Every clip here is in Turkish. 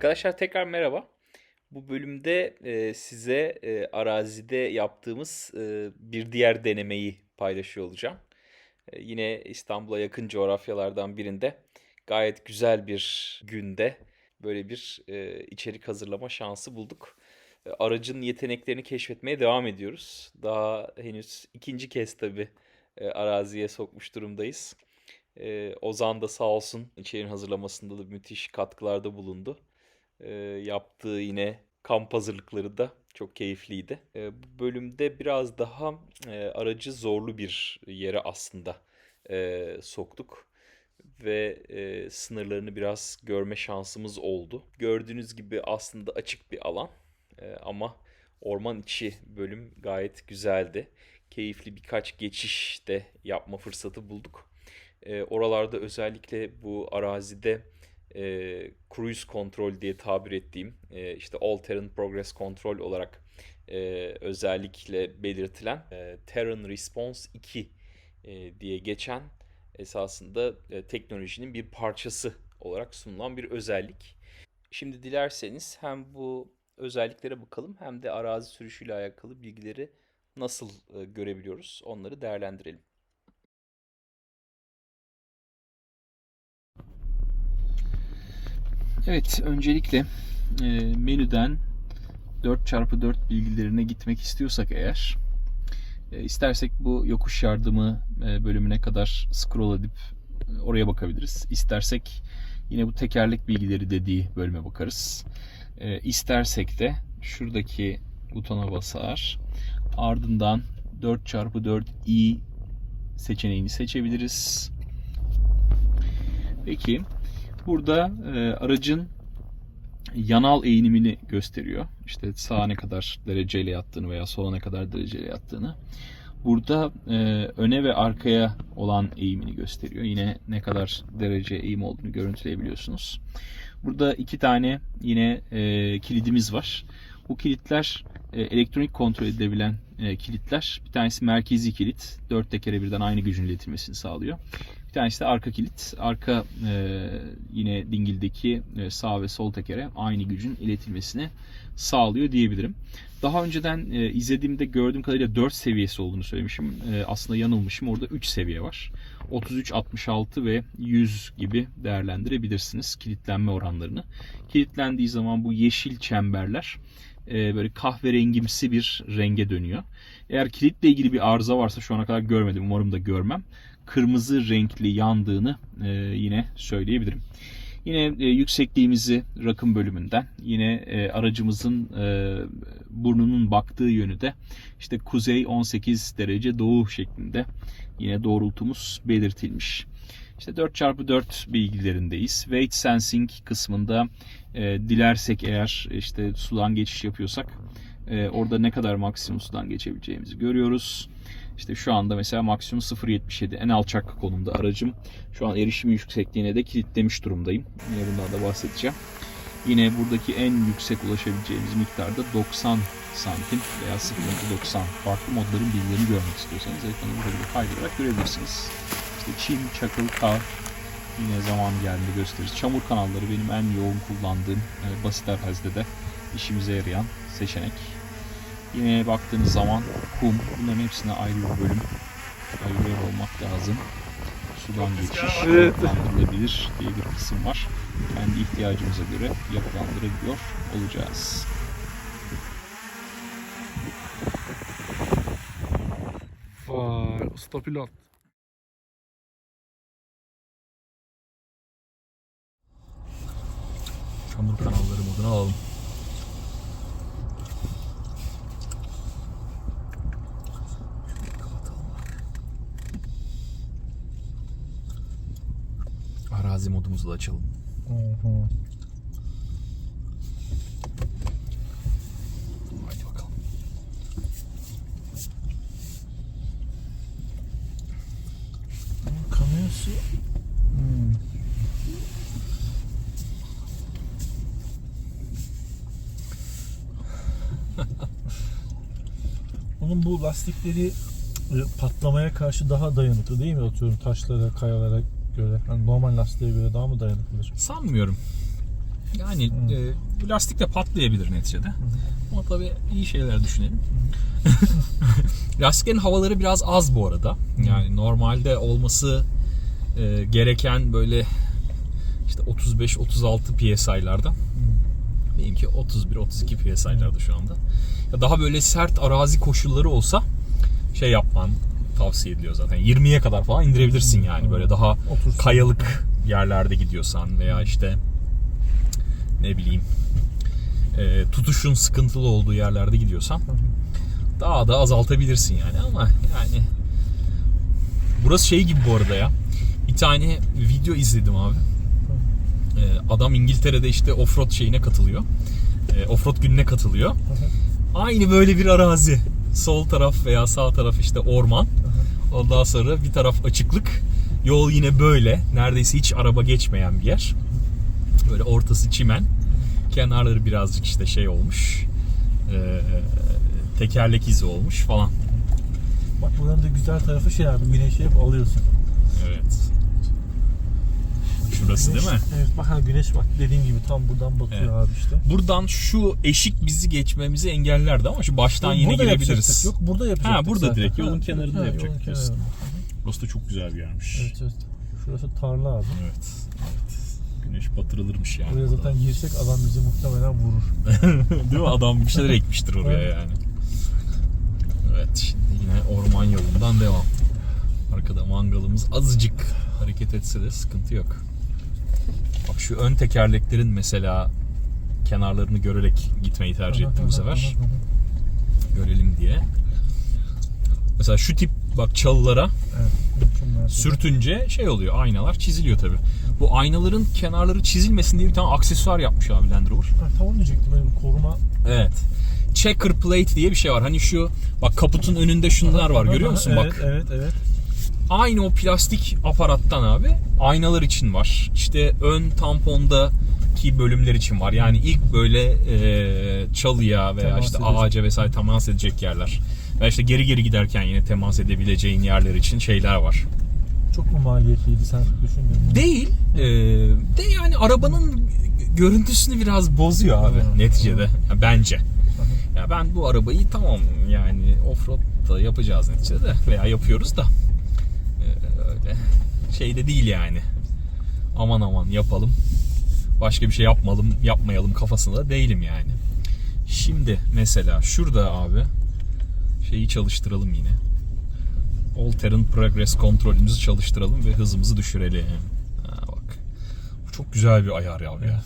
Arkadaşlar tekrar merhaba. Bu bölümde e, size e, arazide yaptığımız e, bir diğer denemeyi paylaşıyor olacağım. E, yine İstanbul'a yakın coğrafyalardan birinde gayet güzel bir günde böyle bir e, içerik hazırlama şansı bulduk. E, aracın yeteneklerini keşfetmeye devam ediyoruz. Daha henüz ikinci kez tabii e, araziye sokmuş durumdayız. E, Ozan da sağ olsun içeriğin hazırlamasında da müthiş katkılarda bulundu. E, yaptığı yine kamp hazırlıkları da çok keyifliydi. E, bu bölümde biraz daha e, aracı zorlu bir yere aslında e, soktuk ve e, sınırlarını biraz görme şansımız oldu. Gördüğünüz gibi aslında açık bir alan E, ama orman içi bölüm gayet güzeldi. Keyifli birkaç geçiş de yapma fırsatı bulduk. E, oralarda özellikle bu arazide e, cruise control diye tabir ettiğim e, işte all terrain progress control olarak e, özellikle belirtilen e, terrain response 2 e, diye geçen esasında e, teknolojinin bir parçası olarak sunulan bir özellik. Şimdi dilerseniz hem bu özelliklere bakalım hem de arazi sürüşüyle alakalı bilgileri nasıl e, görebiliyoruz onları değerlendirelim. Evet, öncelikle e, menüden 4x4 bilgilerine gitmek istiyorsak eğer, e, istersek bu yokuş yardımı e, bölümüne kadar scroll edip oraya bakabiliriz. İstersek yine bu tekerlek bilgileri dediği bölüme bakarız. İstersek de şuradaki butona basar. Ardından 4x4i seçeneğini seçebiliriz. Peki burada e, aracın yanal eğimini gösteriyor. İşte sağa ne kadar dereceyle yattığını veya sola ne kadar dereceyle yattığını. Burada e, öne ve arkaya olan eğimini gösteriyor. Yine ne kadar derece eğim olduğunu görüntüleyebiliyorsunuz. Burada iki tane yine e, kilidimiz var. Bu kilitler e, elektronik kontrol edilebilen e, kilitler. Bir tanesi merkezi kilit. Dört tekere birden aynı gücün iletilmesini sağlıyor. Bir tanesi de arka kilit. Arka e, yine dingildeki e, sağ ve sol tekere aynı gücün iletilmesini sağlıyor diyebilirim. Daha önceden e, izlediğimde gördüğüm kadarıyla 4 seviyesi olduğunu söylemişim. E, aslında yanılmışım. Orada 3 seviye var. 33, 66 ve 100 gibi değerlendirebilirsiniz kilitlenme oranlarını. Kilitlendiği zaman bu yeşil çemberler e, böyle kahverengimsi bir renge dönüyor. Eğer kilitle ilgili bir arıza varsa şu ana kadar görmedim. Umarım da görmem. Kırmızı renkli yandığını e, yine söyleyebilirim. Yine e, yüksekliğimizi rakım bölümünden yine e, aracımızın e, burnunun baktığı yönü de işte kuzey 18 derece doğu şeklinde yine doğrultumuz belirtilmiş. İşte 4x4 bilgilerindeyiz. Weight sensing kısmında e, dilersek eğer işte sudan geçiş yapıyorsak e, orada ne kadar maksimum sudan geçebileceğimizi görüyoruz. İşte şu anda mesela maksimum 0.77 en alçak konumda aracım. Şu an erişim yüksekliğine de kilitlemiş durumdayım. Yine bundan da bahsedeceğim. Yine buradaki en yüksek ulaşabileceğimiz miktarda 90 santim veya 0.90 farklı modların bilgilerini görmek istiyorsanız ekranı burada bir kaydırarak görebilirsiniz. İşte çim, çakıl, kar yine zaman geldiğinde gösteririz. Çamur kanalları benim en yoğun kullandığım e, basit arazide de işimize yarayan seçenek. Yine baktığınız zaman kum, bunların hepsine ayrı bir bölüm ayırıyor olmak lazım. Sudan geçiş Evet. yapılandırılabilir diye bir kısım var. Kendi ihtiyacımıza göre yapılandırabiliyor olacağız. Vay usta pilot. Çamur kanalları moduna alalım. Arazi modumuzu da açalım. Haydi bakalım. Kamerası. Hmm. Onun bu lastikleri e, patlamaya karşı daha dayanıklı değil mi? Atıyorum taşlara, kayalara göre. Hani normal lastiğe göre daha mı dayanıklıdır? Sanmıyorum. Yani e, lastik de patlayabilir neticede. Ama tabii iyi şeyler düşünelim. Lastiklerin havaları biraz az bu arada. Yani normalde olması e, gereken böyle işte 35-36 PSI'larda. Benimki 31-32 PSI'larda şu anda. Ya daha böyle sert arazi koşulları olsa şey yapman tavsiye ediliyor zaten. 20'ye kadar falan indirebilirsin yani. Böyle daha Otursun. kayalık yerlerde gidiyorsan veya işte ne bileyim e, tutuşun sıkıntılı olduğu yerlerde gidiyorsan daha da azaltabilirsin yani. Ama yani burası şey gibi bu arada ya. Bir tane video izledim abi. E, adam İngiltere'de işte offroad şeyine katılıyor. E, offroad gününe katılıyor. Aynı böyle bir arazi. Sol taraf veya sağ taraf işte orman ondan sonra bir taraf açıklık yol yine böyle neredeyse hiç araba geçmeyen bir yer böyle ortası çimen kenarları birazcık işte şey olmuş e, tekerlek izi olmuş falan. Bak buranın da güzel tarafı şey abi güneşi hep alıyorsun. Evet. Şurası Güneş- değil mi? Evet bak ha güneş bak dediğim gibi tam buradan batıyor abi işte. Buradan şu eşik bizi geçmemizi engellerdi ama şu baştan yine Burada girebiliriz. Yok burada yapacaktık Ha, burada zaten. direkt yolun kenarında yolun yapacaktık kenarında. Burası da çok güzel bir yermiş. Evet evet. Şurası tarla abi. Evet. evet. Güneş batırılırmış yani. Buraya zaten girsek adam bizi muhtemelen vurur. Değil mi? Adam bir şeyler ekmiştir oraya Evet. yani. Evet şimdi yine orman yolundan devam. Arkada mangalımız azıcık hareket etse de sıkıntı yok. Bak şu ön tekerleklerin mesela kenarlarını görerek gitmeyi tercih ettim bu sefer. Görelim diye. Mesela şu tip bak çalılara Evet, sürtünce şey oluyor aynalar çiziliyor tabi. Bu aynaların kenarları çizilmesin diye bir tane aksesuar yapmış abi Land Rover. Ha, tamam diyecektim böyle bir koruma. Evet. Checker plate diye bir şey var. Hani şu bak kaputun önünde şunlar var görüyor musun evet, bak. Evet evet. Aynı o plastik aparattan abi aynalar için var. İşte ön tamponda bölümler için var. Yani ilk böyle e, çalıya veya Temas işte edecek. ağaca vesaire temas edecek yerler. Veya işte geri geri giderken yine temas edebileceğin yerler için şeyler var. Çok mu maliyetliydi sen düşündün? Değil. e, de yani arabanın görüntüsünü biraz bozuyor abi Hı. neticede. Ya bence. Ya ben bu arabayı tamam yani offroad da yapacağız neticede de veya yapıyoruz da öyle şey de değil yani. Aman aman yapalım. Başka bir şey yapmalım, yapmayalım kafasında değilim yani. Şimdi mesela şurada abi şeyi çalıştıralım yine. All Terrain Progress kontrolümüzü çalıştıralım ve hızımızı düşürelim. Ha bak. Bu çok güzel bir ayar ya. ya.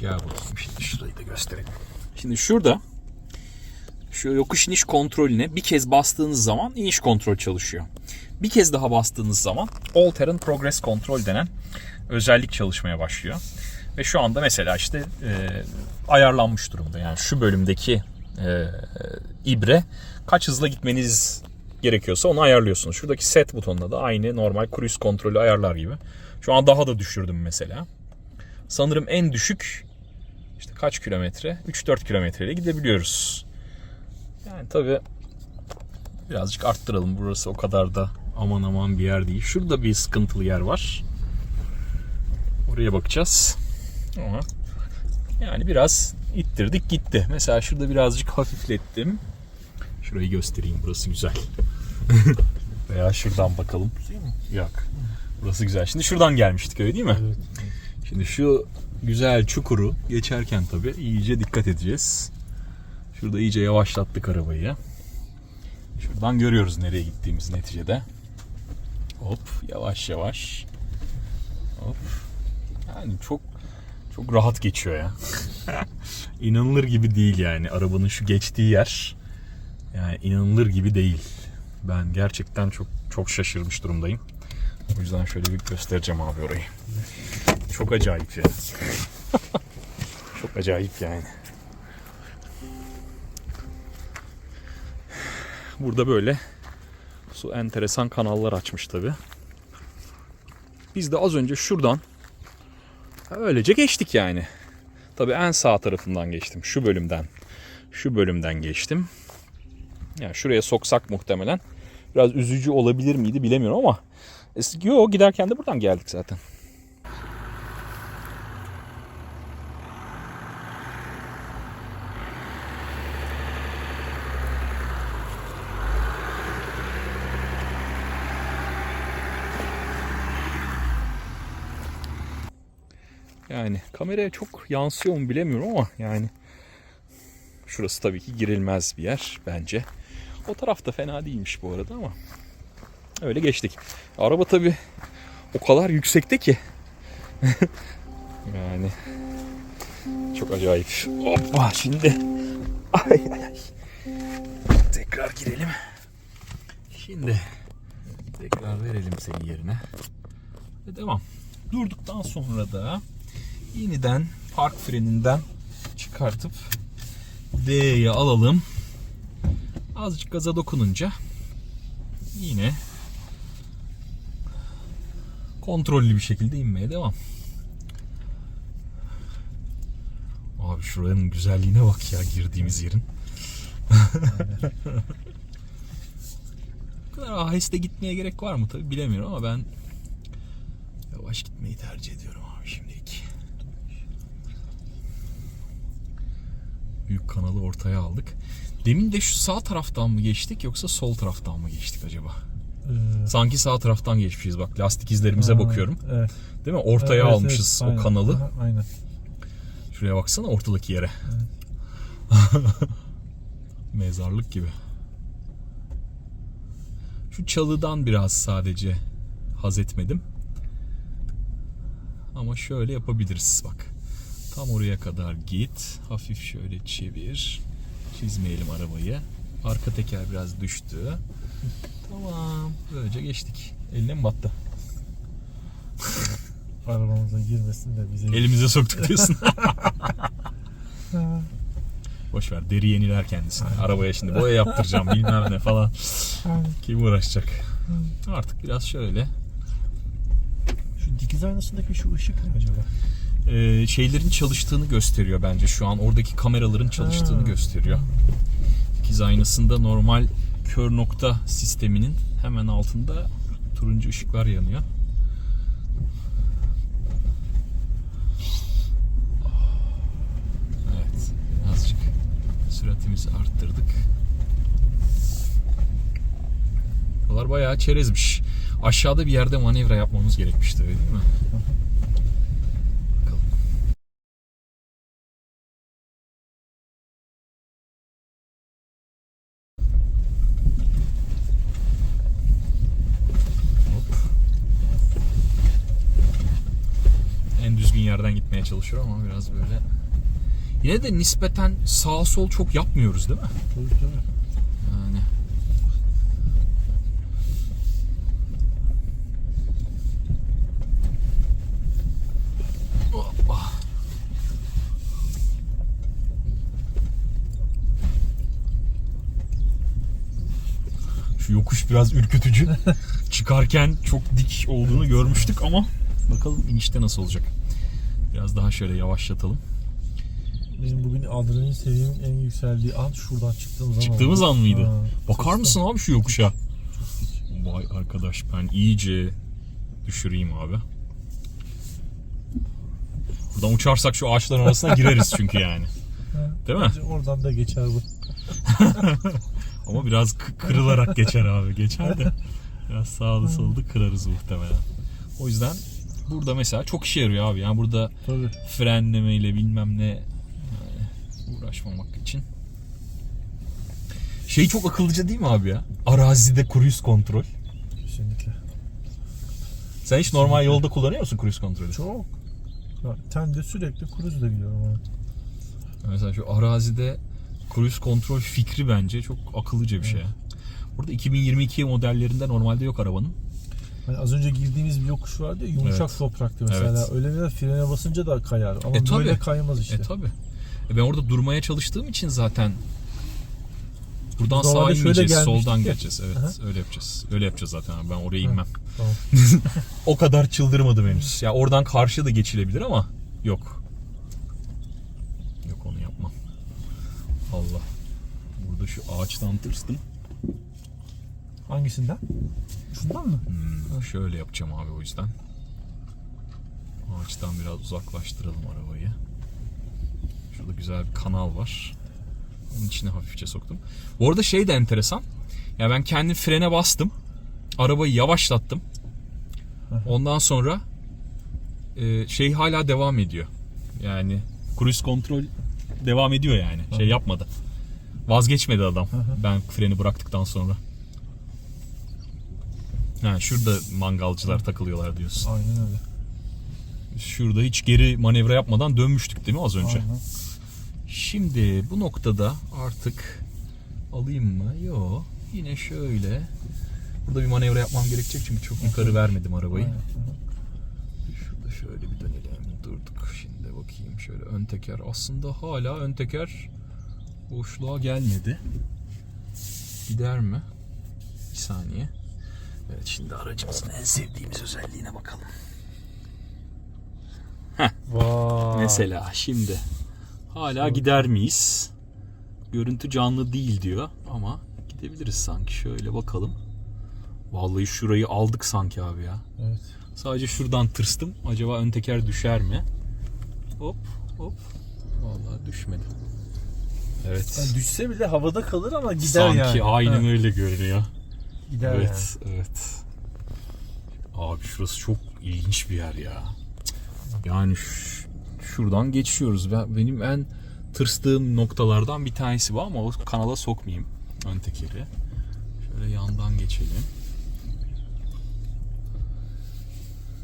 Gel bakayım şimdi şurayı da gösterelim. Şimdi şurada şu yokuş iniş kontrolüne bir kez bastığınız zaman iniş kontrol çalışıyor. Bir kez daha bastığınız zaman All Terrain Progress Control denen özellik çalışmaya başlıyor. Ve şu anda mesela işte e, ayarlanmış durumda. Yani şu bölümdeki e, ibre kaç hızla gitmeniz gerekiyorsa onu ayarlıyorsunuz. Şuradaki set butonunda da aynı normal cruise kontrolü ayarlar gibi. Şu an daha da düşürdüm mesela. Sanırım en düşük işte kaç kilometre? 3-4 kilometreyle gidebiliyoruz. Yani tabi birazcık arttıralım. Burası o kadar da aman aman bir yer değil. Şurada bir sıkıntılı yer var. Oraya bakacağız. Ama yani biraz ittirdik gitti. Mesela şurada birazcık hafiflettim. Şurayı göstereyim. Burası güzel. Veya şuradan bakalım. Yok. Burası güzel. Şimdi şuradan gelmiştik öyle değil mi? Evet. Şimdi şu güzel çukuru geçerken tabii iyice dikkat edeceğiz. Şurada iyice yavaşlattık arabayı. Şuradan görüyoruz nereye gittiğimiz neticede. Hop yavaş yavaş. Hop. Yani çok çok rahat geçiyor ya. İnanılır gibi değil yani arabanın şu geçtiği yer. Yani inanılır gibi değil. Ben gerçekten çok çok şaşırmış durumdayım. O yüzden şöyle bir göstereceğim abi orayı. Çok acayip ya. Çok acayip yani. Burada böyle su enteresan kanallar açmış tabi. Biz de az önce şuradan öylece geçtik yani. Tabi en sağ tarafından geçtim. Şu bölümden. Şu bölümden geçtim. Yani şuraya soksak muhtemelen biraz üzücü olabilir miydi bilemiyorum ama Yo giderken de buradan geldik zaten. Yani kameraya çok yansıyor mu bilemiyorum ama yani şurası tabii ki girilmez bir yer bence. O taraf da fena değilmiş bu arada ama öyle geçtik. Araba tabii o kadar yüksekte ki yani çok acayip. Hoppa şimdi ay ay ay. Tekrar girelim. Şimdi tekrar verelim seni yerine. Ve devam. Durduktan sonra da yeniden park freninden çıkartıp D'ye alalım. Azıcık gaza dokununca yine kontrollü bir şekilde inmeye devam. Abi şuranın güzelliğine bak ya girdiğimiz yerin. Bu kadar aheste gitmeye gerek var mı tabi bilemiyorum ama ben yavaş gitmeyi tercih ediyorum kanalı ortaya aldık. Demin de şu sağ taraftan mı geçtik yoksa sol taraftan mı geçtik acaba? Ee, Sanki sağ taraftan geçmişiz bak lastik izlerimize ha, bakıyorum. Evet. Değil mi? Ortaya Evet, almışız evet, o aynen. kanalı. Aha, Aynen. Şuraya baksana ortadaki yere. Mezarlık gibi. Şu çalıdan biraz sadece haz etmedim. Ama şöyle yapabiliriz bak. Tam oraya kadar git. Hafif şöyle çevir. Çizmeyelim arabayı. Arka teker biraz düştü. Tamam. Böylece geçtik. Eline mi battı? Arabamıza girmesin de bize. Elimize soktuk diyorsun. Boş ver deri yeniler kendisine. Arabaya şimdi boya yaptıracağım bilmem ne falan. Kim uğraşacak? Artık biraz şöyle. Şu dikiz aynasındaki şu ışık ne acaba? Ee, şeylerin çalıştığını gösteriyor bence şu an. Oradaki kameraların çalıştığını Ha. gösteriyor. İkiz aynasında normal kör nokta sisteminin hemen altında turuncu ışıklar yanıyor. Evet, birazcık süratimizi arttırdık. Buralar bayağı çerezmiş. Aşağıda bir yerde manevra yapmamız gerekmişti öyle değil mi? Yerden gitmeye çalışıyorum ama biraz böyle. Yine de nispeten sağ sol çok yapmıyoruz değil mi? Tabii tabii. Yani. Hoppa. Şu yokuş biraz ürkütücü. Çıkarken çok dik olduğunu görmüştük ama bakalım inişte nasıl olacak. Biraz daha şöyle yavaşlatalım. Benim bugün adrenalin seviyemin en yükseldiği an şuradan çıktığım zaman. Çıktığımız oldu. an mıydı? Ha, Bakar mısın abi şu yokuşa? Vay arkadaş ben iyice düşüreyim abi. Buradan uçarsak şu ağaçların arasına gireriz çünkü yani. Değil mi? bence Oradan da geçer bu. Ama biraz kırılarak geçer abi. Geçer de biraz sağlı solda kırarız muhtemelen. O yüzden burada mesela çok işe yarıyor abi. Yani burada Tabii. frenlemeyle bilmem ne yani uğraşmamak için. Şey çok akıllıca değil mi abi ya? Arazide cruise kontrol. Kesinlikle. Sen hiç normal yolda kullanıyor musun cruise kontrolü? Çok. Ya, Tende sürekli kruzla gidiyorum. ama. Mesela şu arazide cruise kontrol fikri bence çok akıllıca bir şey. Burada 2022 modellerinde normalde yok arabanın. Hani az önce girdiğimiz bir yokuş vardı ya yumuşak Evet. topraktı mesela. Evet. Öyle bir frene basınca da kayar. Ama E, tabii. böyle kaymaz işte. E tabi. E ben orada durmaya çalıştığım için zaten buradan sağa inmeyeceğiz, soldan ya. geleceğiz. Evet, Aha. öyle yapacağız. Öyle yapacağız zaten abi. Ben oraya inmem. Tamam. O kadar çıldırmadım henüz. Ya oradan karşı da geçilebilir ama yok. Yok onu yapmam. Allah. Burada şu ağaçtan tırstım. Hangisinden? Şundan mı? Hmm, şöyle yapacağım abi o yüzden. Ağaçtan biraz uzaklaştıralım arabayı. Şurada güzel bir kanal var. Onun içine hafifçe soktum. Bu arada şey de enteresan. Ya ben kendi frene bastım. Arabayı yavaşlattım. Ondan sonra e, şey hala devam ediyor. Yani cruise kontrol devam ediyor yani. Şey yapmadı. Vazgeçmedi adam. Ben freni bıraktıktan sonra. Ha, şurada mangalcılar takılıyorlar diyorsun. Aynen öyle. Şurada hiç geri manevra yapmadan dönmüştük değil mi az önce? Aynen. Şimdi bu noktada artık alayım mı? Yo. Yine şöyle. Burada bir manevra yapmam gerekecek çünkü çok yukarı vermedim arabayı. Aynen. Şurada şöyle bir dönelim. Durduk. Şimdi bakayım şöyle ön teker. Aslında hala ön teker boşluğa gelmedi. Gider mi? Bir saniye. Evet şimdi aracımızın en sevdiğimiz özelliğine bakalım. Vay. Mesela şimdi hala gider miyiz? Görüntü canlı değil diyor ama gidebiliriz sanki. Şöyle bakalım. Vallahi şurayı aldık sanki abi ya. Evet. Sadece şuradan tırstım. Acaba ön teker düşer mi? Hop hop. Vallahi düşmedi. Evet. Yani düşse bile havada kalır ama gider Sanki yani. aynen Ha, öyle görünüyor. Gider evet, evet. Abi şurası çok ilginç bir yer ya. Yani şuradan geçiyoruz. Ben, benim en tırstığım noktalardan bir tanesi bu ama o kanala sokmayayım ön tekeri. Şöyle yandan geçelim.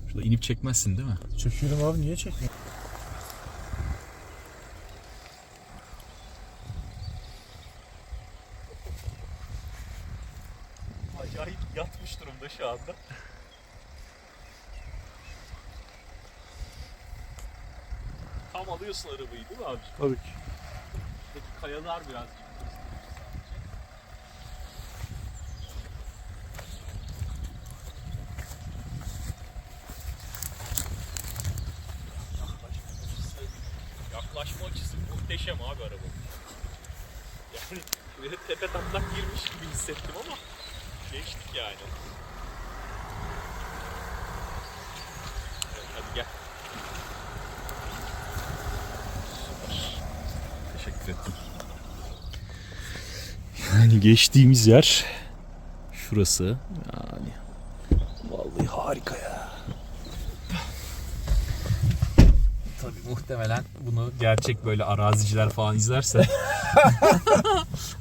Şurada inip çekmezsin değil mi? yani. Çekiyorum abi niye çekmiyor? Acayip yatmış durumda şu anda. Tam alıyorsun arabayı değil mi abi? Tabii ki. Peki kayalar birazcık. Yaklaşma açısı muhteşem abi araba. Yani böyle tepe taklak girmiş gibi hissettim ama geçtik yani. Evet, hadi gel. Süper. Teşekkür ettim. Yani geçtiğimiz yer şurası. Yani vallahi harika ya. Tabii muhtemelen bunu gerçek böyle araziciler falan izlerse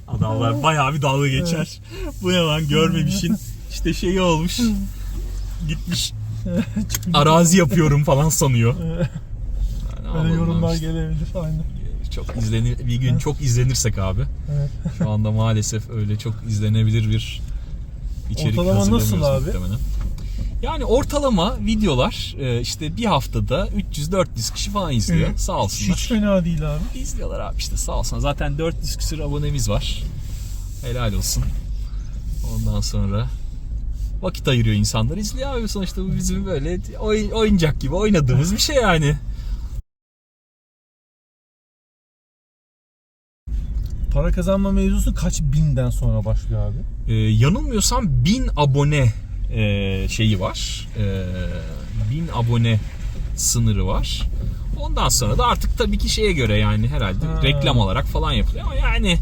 adamlar bayağı bir dalga geçer. Bu ne lan görmemişin işte şeyi olmuş. Gitmiş arazi yapıyorum falan sanıyor. Yani Öyle Allah'ım yorumlar gelebilir aynen. Çok izlenir bir gün çok izlenirsek abi. Evet. Şu anda maalesef öyle çok izlenebilir bir içerik Ortalama nasıl abi? muhtemelen. Yani ortalama videolar e, işte bir haftada 300-400 kişi falan izliyor. Evet. Sağ olsunlar. Hiç fena değil abi. İzliyorlar abi işte sağ olsun. Zaten 400 küsür abonemiz var. Helal olsun. Ondan sonra vakit ayırıyor insanlar. İzliyor abi sonuçta bu bizim böyle oyun, oyuncak gibi oynadığımız bir şey yani. Para kazanma mevzusu kaç binden sonra başlıyor abi? Ee, yanılmıyorsam 1000 abone e, şeyi var. Ee, 1000 abone sınırı var. Ondan sonra da artık tabii ki şeye göre yani herhalde Ha. reklam olarak falan yapılıyor ama yani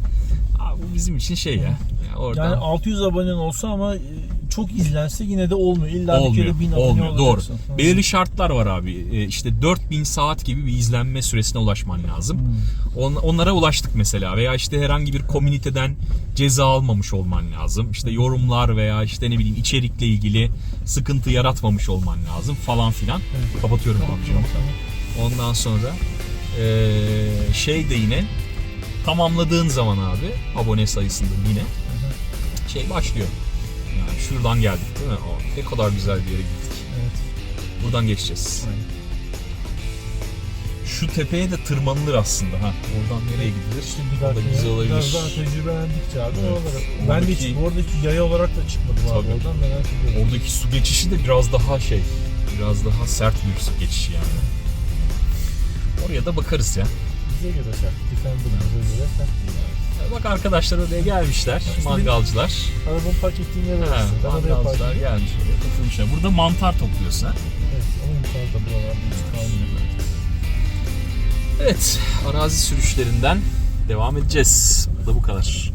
abi bu bizim için şey ya. ya oradan Yani 600 abonen olsa ama e, çok izlense yine de olmuyor. İlla bir olmuyor. kere 1000 abone Olmuyor. Doğru. olacaksın. Belirli şartlar var abi. Ee, işte 4000 saat gibi bir izlenme süresine ulaşman lazım. Hmm. On- onlara ulaştık mesela veya işte herhangi bir komüniteden ceza almamış olman lazım. İşte yorumlar veya işte ne bileyim içerikle ilgili sıkıntı yaratmamış olman lazım falan filan. Evet. Kapatıyorum Tamam, tamam. Ondan sonra eee, şey de yine tamamladığın zaman abi abone sayısında yine şey başlıyor. Yani şuradan geldik değil mi? Aa, ne kadar güzel bir yere gittik. Evet. Buradan geçeceğiz. Aynen. Şu tepeye de tırmanılır aslında ha. Oradan nereye gidilir? İşte bir O da güzel olabilir. biraz daha tecrübelendikçe abi Evet. oralara. Ben de hiç Oradaki- oradaki yaya olarak da çıkmadım abi Tabii. oradan merak ediyorum. Oradaki su geçişi de biraz daha şey, biraz daha sert bir su geçişi yani. Oraya da bakarız ya. Bize göre sert. Defender'ımıza göre sert değil abi. Bak arkadaşlar oraya gelmişler, mangalcılar. Arabamı park ettiğim yer orası. Ben oraya park mangalcılar ediyorum. gelmiş oraya. Burada mantar topluyorsun ha. Evet ama yukarıda buralarda hiç kalmıyor. Evet, arazi sürüşlerinden devam edeceğiz. Bu da bu kadar.